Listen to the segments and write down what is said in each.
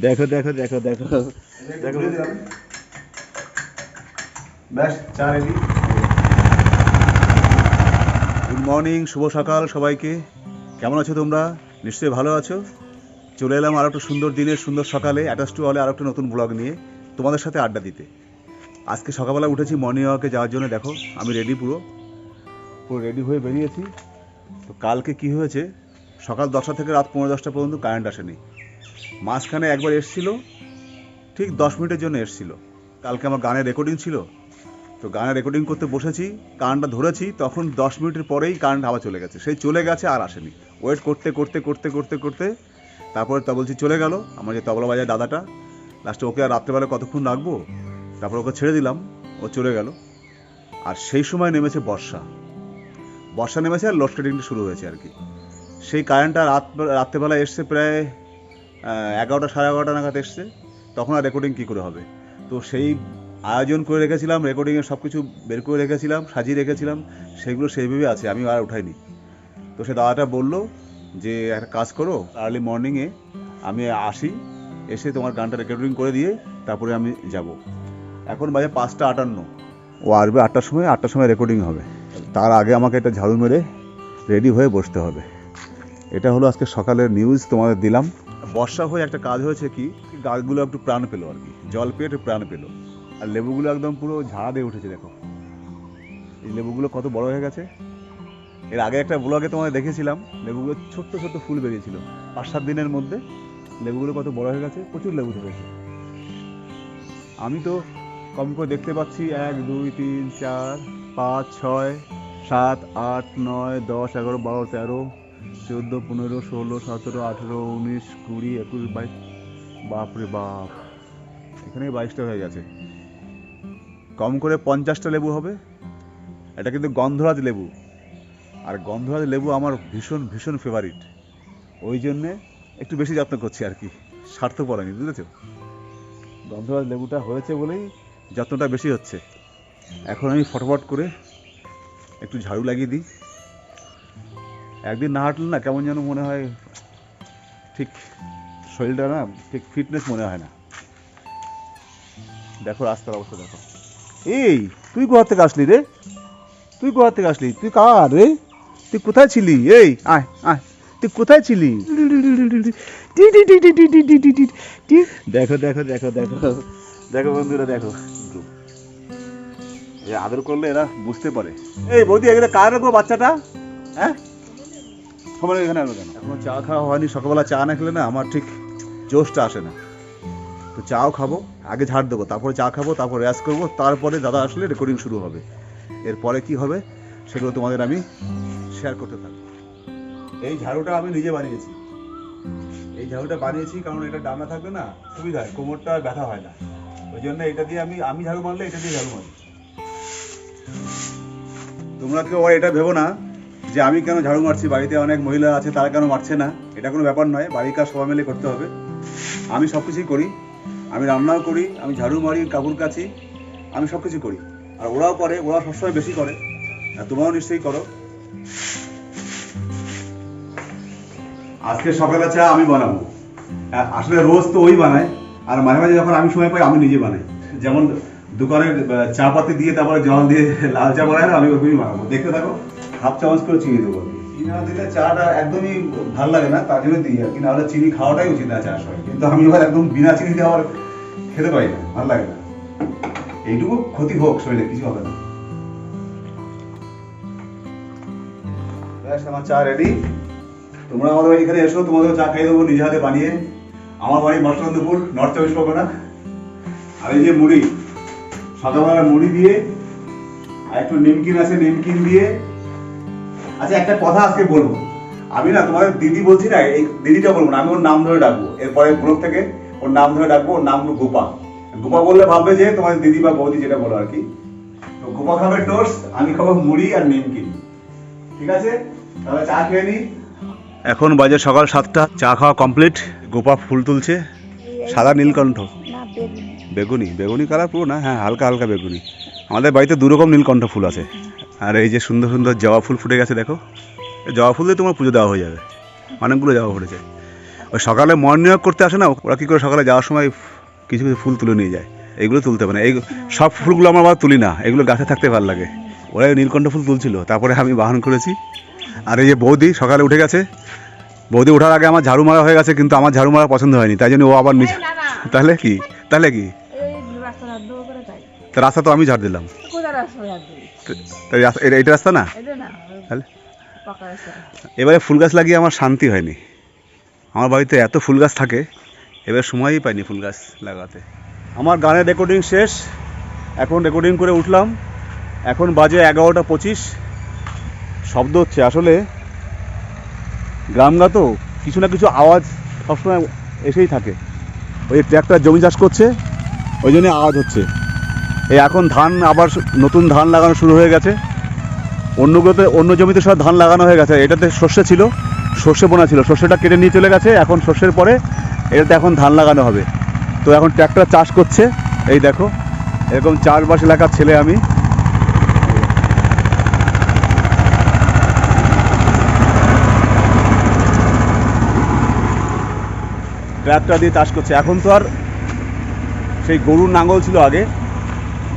দেখো দেখো দেখো দেখো। দেখো। ব্যাস গুড মর্নিং শুভ সকাল সবাইকে। কেমন আছো তোমরা? নিশ্চয়ই ভালো আছো? চলে এলাম আর একটা সুন্দর দিনের সুন্দর সকালে অ্যাটাচ টু হলে আর একটা নতুন ব্লগ নিয়ে তোমাদের সাথে আড্ডা দিতে। আজকে সকালবেলা উঠেছি মর্নিং ওয়াকে যাওয়ার জন্য দেখো আমি রেডি পুরো। পুরো রেডি হয়ে বেরিয়েছি। তো কালকে কি হয়েছে? সকাল দশটা থেকে রাত পনেরো দশটা পর্যন্ত কারেন্ট আসেনি। মাঝখানে একবার এসছিল, ঠিক দশ মিনিটের জন্য এসছিল। কালকে আমার গানের রেকর্ডিং ছিল। তো গানের রেকর্ডিং করতে বসেছি কারেন্টটা ধরেছি, তখন দশ মিনিটের পরেই কারেন্ট আবার চলে গেছে। সেই চলে গেছে আর আসেনি। ওয়েট করতে করতে করতে করতে করতে তারপরে তা বলছি চলে গেল। আমার যে তবলা বাজার দাদাটা লাস্টে ওকে আর রাত্রেবেলা কতক্ষণ রাখব? তারপর ওকে ছেড়ে দিলাম, ও চলে গেল। আর সেই সময় নেমেছে বর্ষা। বর্ষা নেমেছে আর লোডশেডিংটা শুরু হয়েছে আর কি। সেই কারেন্টটা রাত রাত্রেবেলা এসছে প্রায় এগারোটা সাড়ে এগারোটা নাগাদ এসছে, তখন আর রেকর্ডিং কী করে হবে? তো সেই আয়োজন করে রেখেছিলাম রেকর্ডিংয়ের সব কিছু বের করে রেখেছিলাম, সাজিয়ে রেখেছিলাম, সেগুলো সেইভাবে আছে, আমি আর উঠাইনি। তো সে দাদাটা বলল যে, একটা কাজ করো আর্লি মর্নিংয়ে আমি আসি, এসে তোমার গানটা রেকর্ডিং করে দিয়ে তারপরে আমি যাব। এখন বাজে পাঁচটা আটান্ন। ও আসবে আটটার সময় আটটার সময় রেকর্ডিং হবে। তার আগে আমাকে একটা ঝাড়ু মেরে রেডি হয়ে বসতে হবে। এটা হলো আজকে সকালের নিউজ তোমাদের দিলাম। বর্ষা হয়ে একটা কাজ হয়েছে কি? গাছগুলো একটু প্রাণ পেল আর কি। জল পেয়ে একটু প্রাণ পেল। আর লেবুগুলো একদম পুরো ঝাড়া দিয়ে উঠেছে, দেখো। এই লেবুগুলো কত বড় হয়ে গেছে। এর আগে একটা ব্লগে তোমাদের দেখেছিলাম, লেবুগুলো ছোট্ট ছোট্ট ফুল বেরিয়েছিল। পাঁচ, সাত দিনের মধ্যে লেবুগুলো কত বড় হয়ে গেছে, প্রচুর লেবু ধরেছে। আমি তো কম করে দেখতে পাচ্ছি, এক, দুই, তিন, চার, পাঁচ, ছয়, সাত, আট, নয়, দশ, এগারো, বারো, তেরো চোদ্দ, পনেরো, ষোলো, সতেরো, আঠেরো, উনিশ, কুড়ি, একুশ, বাইশ। বাপরে বাপ। এখানে বাইশটা হয়ে গেছে। কম করে পঞ্চাশটা লেবু হবে। এটা কিন্তু গন্ধরাজ লেবু। আর গন্ধরাজ লেবু আমার ভীষণ ভীষণ ফেভারিট ওই জন্যে একটু বেশি যত্ন করছি আর কি। স্বার্থ পড়েনি বুঝেছ? গন্ধরাজ লেবুটা হয়েছে বলেই যত্নটা বেশি হচ্ছে। এখন আমি ফটোফট করে একটু ঝাড়ু লাগিয়ে দিই। একদিন না হাঁটলে না কেমন যেন মনে হয় ঠিক শরীরটা না ঠিক ফিটনেস মনে হয় না। দেখো রাস্তার অবস্থা দেখো। এই, তুই কোথা থেকে আসলি রে? তুই কোথা থেকে আসলি? তুই কার রে? তুই কোথায় ছিলি? এই, আয় আয়। তুই কোথায় ছিলি? দেখো দেখো দেখো দেখো। দেখো বন্ধুরা, দেখো। আদর করলে এরা বুঝতে পারে। এই বৌদি এখানে কার রাখব বাচ্চাটা? হ্যাঁ? সবাই এখানে আনো কেন? এখনও চা খাওয়া হয়নি, সকালবেলা চা না খেলে না আমার ঠিক জোশটা আসে না। তো চাও খাব, আগে ঝাড় দেবো, তারপরে চা খাব, তারপর র্যাস করব, তারপরে দাদা আসলে রেকর্ডিং শুরু হবে। এরপরে কি হবে সেগুলো তোমাদের আমি শেয়ার করতে থাকব। এই ঝাড়ুটা আমি নিজে বানিয়েছি। এই ঝাড়ুটা বানিয়েছি কারণ এটা ডানা থাকবে না সুবিধা হয়, কোমরটা ব্যথা হয় না। ওই জন্য এটা দিয়ে আমি আমি ঝাড়ু মারলে এটা দিয়ে ঝাড়ু মারি। তোমরা কেউ এটা ভেবো না যে আমি কেন ঝাড়ু মারছি? বাড়িতে অনেক মহিলা আছে, তারা কেন মারছে না? এটা কোনো ব্যাপার নয়, বাড়ির কাজ সবাই মিলে করতে হবে। আমি সব কিছুই করি। আমি রান্নাও করি, আমি ঝাড়ু মারি কাপড় কাচি আমি সব কিছু করি। আর ওরাও করে, ওরা সবসময় বেশি করে। আর তোমরাও নিশ্চয়ই করো। আজকে সকালে চা আমি বানাবো। আসলে রোজ তো ওই বানায়। আর মাঝে মাঝে যখন আমি সময় পাই, আমি নিজে বানাই। যেমন দোকানের চা পাতি দিয়ে তারপরে জল দিয়ে লাল চা বানায় না, আমি ওরকমই বানাবো। দেখতে থাকো। হাফ চামচ করে চিনি দেবো। চিনি না দিলে চাটা একদমই লাগে না, তার জন্য দিই। আর কি নাহলে চিনি খাওয়াটাই উচিত না কিন্তু আমি এবার একদম বিনা চিনি খেতে না লাগে না। এইটুকু ক্ষতি হোক শরীরে, কিছু হবে না। আমার চা রেডি তোমরা আমাদের এখানে এসো তোমাদের চা খাইয়ে দেবো, নিজে হাতে বানিয়ে। আমার বাড়ি মঠচন্দ্রপুর নর্থ চব্বিশ পরগনা। আর এই যে মুড়ি সকালবেলা মুড়ি দিয়ে, আর একটু নিমকিন আছে, নিমকিন দিয়ে আচ্ছা একটা কথা আজকে বলব। আমি না তোমাদের দিদি বলছি না এই দিদিটা বলব না আমি ওর নাম ধরে ডাকবো। এরপরে গ্রুপ থেকে ওর নাম ধরে ডাকবো ওর নাম হলো গোপা। গোপা বললে ভাববে যে তোমাদের দিদি বা বৌদি যেটা বলো আর কি। তো গোপা খাবে টোস্ট আমি খাব মুড়ি আর নিমকিন। ঠিক আছে? তাহলে চা খেয়ে নি। এখন বাজে সকাল সাতটা চা খাওয়া কমপ্লিট। গোপা ফুল তুলছে। সাদা নীলকণ্ঠ। বেগুনি। বেগুনি বেগুনি কালার পুরো না? হ্যাঁ হালকা হালকা বেগুনি। আমাদের বাড়িতে দু রকম নীলকণ্ঠ ফুল আছে। আর এই যে সুন্দর সুন্দর জবা ফুল ফুটে গেছে দেখো। জবা ফুল দিয়ে তোমার পুজো দেওয়া হয়ে যাবে। অনেকগুলো জবা ফুটেছে। ওই সকালে মর্নিং ওয়াক করতে আসে না ওরা কী করে সকালে যাওয়ার সময় কিছু কিছু ফুল তুলে নিয়ে যায়? এগুলো তুলতে পারে না। এই সব ফুলগুলো আমার আবার তুলি না। এগুলো গাছে থাকতে ভালো লাগে। ওরা নীলকণ্ঠ ফুল তুলছিল। তারপরে আমি বাহন করেছি। আর এই যে বৌদি সকালে উঠে গেছে। বৌদি ওঠার আগে আমার ঝাড়ু মারা হয়ে গেছে কিন্তু আমার ঝাড়ু মারা পছন্দ হয়নি। তাই জন্য ও আবার নিচে তাহলে কি? তাহলে কি? রাস্তা তো আমি ঝাড় দিলাম। এটা- রাস্তা না? তাহলে? এবারে ফুল গাছ লাগিয়ে আমার শান্তি হয়নি। আমার বাড়িতে এত ফুল গাছ থাকে এবার সময়ই পাইনি ফুল গাছ লাগাতে। আমার গানের রেকর্ডিং শেষ এখন রেকর্ডিং করে উঠলাম। এখন বাজে এগারোটা পঁচিশ। শব্দ হচ্ছে আসলে। গ্রামগা তো কিছু না কিছু আওয়াজ সবসময় এসেই থাকে। ওই ট্র্যাক্টর জমি চাষ করছে ওই জন্য আওয়াজ হচ্ছে। এখন ধান আবার নতুন ধান লাগানো শুরু হয়ে গেছে। অন্যগুলোতে অন্য জমিতে সব ধান লাগানো হয়ে গেছে। এটাতে সর্ষে ছিল, সর্ষে বোনা ছিল, সর্ষেটা কেটে নিয়ে চলে গেছে। এখন সর্ষের পরে এটাতে এখন ধান লাগানো হবে। তো এখন ট্র্যাক্টর চাষ করছে। এই দেখো, এরকম চাষবাস এলাকার ছেলে আমি। ট্র্যাক্টর দিয়ে চাষ করছে। এখন তো আর সেই গরুর নাঙল ছিল আগে।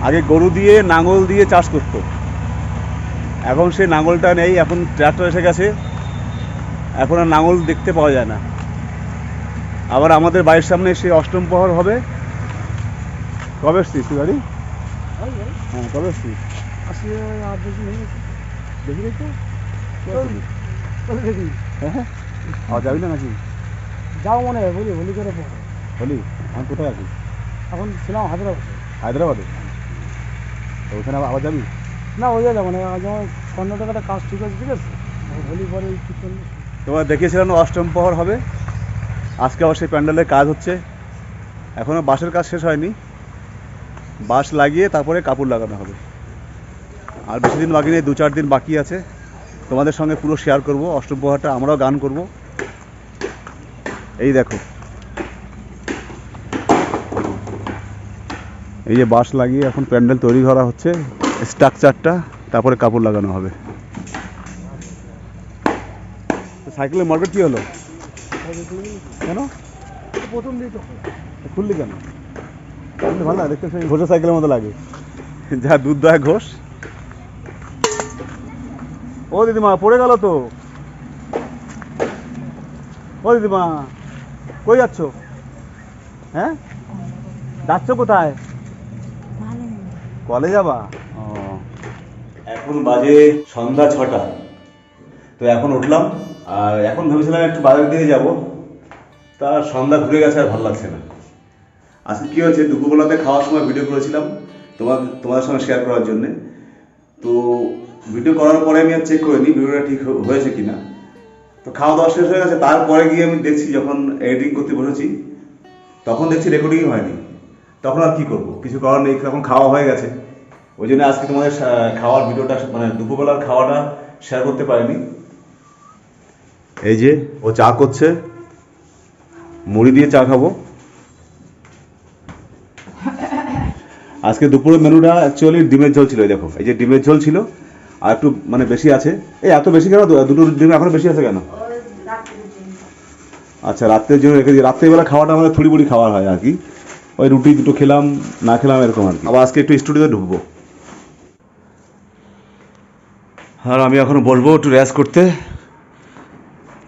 আগে গরু দিয়ে নাঙল দিয়ে চাষ করতো। এখন সেই নাঙলটা নেই এখন ট্র্যাক্টর এসে গেছে। এখন আর নাঙল দেখতে পাওয়া যায় না। আবার আমাদের বাড়ির সামনে সে অষ্টম প্রহর হবে। কবে এসছিস তুই বাড়ি? হ্যাঁ কবে এসছিস? আসলে আর বেশি নেই দেখি দেখি। চল দেখি। হ্যাঁ আর যাবি না নাকি? যাও মনে হয় বলি হোলি করে হলি আমি কোথায় আছি এখন ছিলাম হায়দ্রাবাদে। হায়দ্রাবাদে? তো ওখানে আবার যাবি? না ওই যাব না যেমন কর্ণাটকাটা কাজ ঠিক আছে ঠিক আছে? হোলি পরে কি করলে তোমার দেখিয়েছিলাম অষ্টম প্রহর হবে। আজকে আবার সেই প্যান্ডেলের কাজ হচ্ছে। এখনও বাঁশের কাজ শেষ হয়নি। বাঁশ লাগিয়ে তারপরে কাপড় লাগানো হবে। আর বেশি দিন বাকি নেই দু চার দিন বাকি আছে। তোমাদের সঙ্গে পুরো শেয়ার করব। অষ্টম প্রহরটা আমরাও গান করব। এই দেখো। এই যে বাঁশ লাগিয়ে এখন প্যান্ডেল তৈরি করা হচ্ছে স্ট্রাকচারটা তারপরে কাপড় লাগানো হবে। সাইকেলের মার্কেট কি হলো? কেন? প্রথম খুললি কেন? ভালো লাগে, দেখতে ঘোষের সাইকেলের মতো লাগে। যা দুধ দয় ঘোষ। ও দিদিমা, পড়ে গেল তো? ও দিদিমা, কই যাচ্ছ? হ্যাঁ? যাচ্ছ কোথায়? কলে যাবা? এখন বাজে সন্ধ্যা ছটা। তো এখন উঠলাম, আর এখন ভেবেছিলাম একটু বাজার দিকে যাব। তা সন্ধ্যা ঘুরে গেছে আর ভালো লাগছে না। আজকে কী হয়েছে? দুপুরবেলাতে খাওয়ার সময় ভিডিও করেছিলাম তোমার, তোমাদের সঙ্গে শেয়ার করার জন্যে। তো ভিডিও করার পরে আমি আর চেক করিনি ভিডিওটা ঠিক হয়েছে কি না তো খাওয়া দাওয়া শেষ হয়ে গেছে, তারপরে গিয়ে আমি দেখছি যখন এডিটিং করতে বসেছি, তখন দেখছি রেকর্ডিং হয়নি। তখন আর কি করব? কিছু করার নেই তখন খাওয়া হয়ে গেছে। ওই জন্য আজকে তোমাদের খাওয়ার ভিডিওটা মানে দুপুরবেলার খাওয়াটা শেয়ার করতে পারিনি। এই যে ও চা করছে। মুড়ি দিয়ে চা খাব। আজকে দুপুরের মেনুটা অ্যাকচুয়ালি ডিমের ঝোল ছিল দেখো। এই যে ডিমের ঝোল ছিল আর একটু মানে বেশি আছে। এই এত বেশি কেন? দুটো ডিম এখনও বেশি আছে কেন? আচ্ছা রাত্রের জন্য রেখে দিই। রাত্রেবেলা খাওয়াটা আমাদের থুড়ি বুড়ি খাওয়া হয় আর কি। ওই রুটি দুটো খেলাম না খেলাম এরকম আর কি। আবার আজকে একটু স্টুডিওতে ঢুকবো। আর আমি এখন বসবো একটু রেস্ট করতে।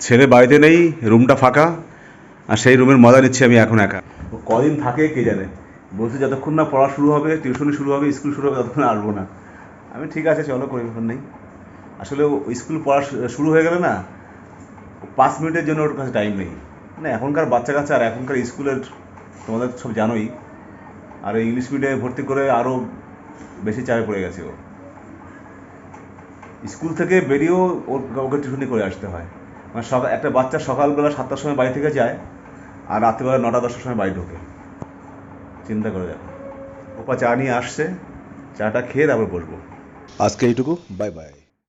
ছেলে বাড়িতে নেই রুমটা ফাঁকা আর সেই রুমের মজা নিচ্ছি আমি এখন একা। কদিন থাকে কে জানে? বলছে যতক্ষণ না পড়া শুরু হবে টিউশনি শুরু হবে স্কুল শুরু হবে ততক্ষণ আসব না। আমি ঠিক আছে চলো কোনো ব্যাপার নেই। আসলে স্কুল পড়া শুরু হয়ে গেলে না পাঁচ মিনিটের জন্য ওর কাছে টাইম নেই। মানে এখনকার বাচ্চা কাচ্চা আর এখনকার স্কুলের তোমাদের সব জানোই। আর ইংলিশ মিডিয়ামে ভর্তি করে আরও বেশি চাপে পড়ে গেছে ও। স্কুল থেকে বেরিয়েও ওর ওকে টিউশনি করে আসতে হয়। মানে সকাল, একটা বাচ্চা সকালবেলা সাতটার সময় বাড়ি থেকে যায় আর রাত্রিবেলা নটা, দশটার সময় বাড়ি ঢোকে। চিন্তা করে দেখো। ওপা চা নিয়ে আসছে, চাটা খেয়ে তারপর বসবো। আজকে এইটুকু, বাই বাই।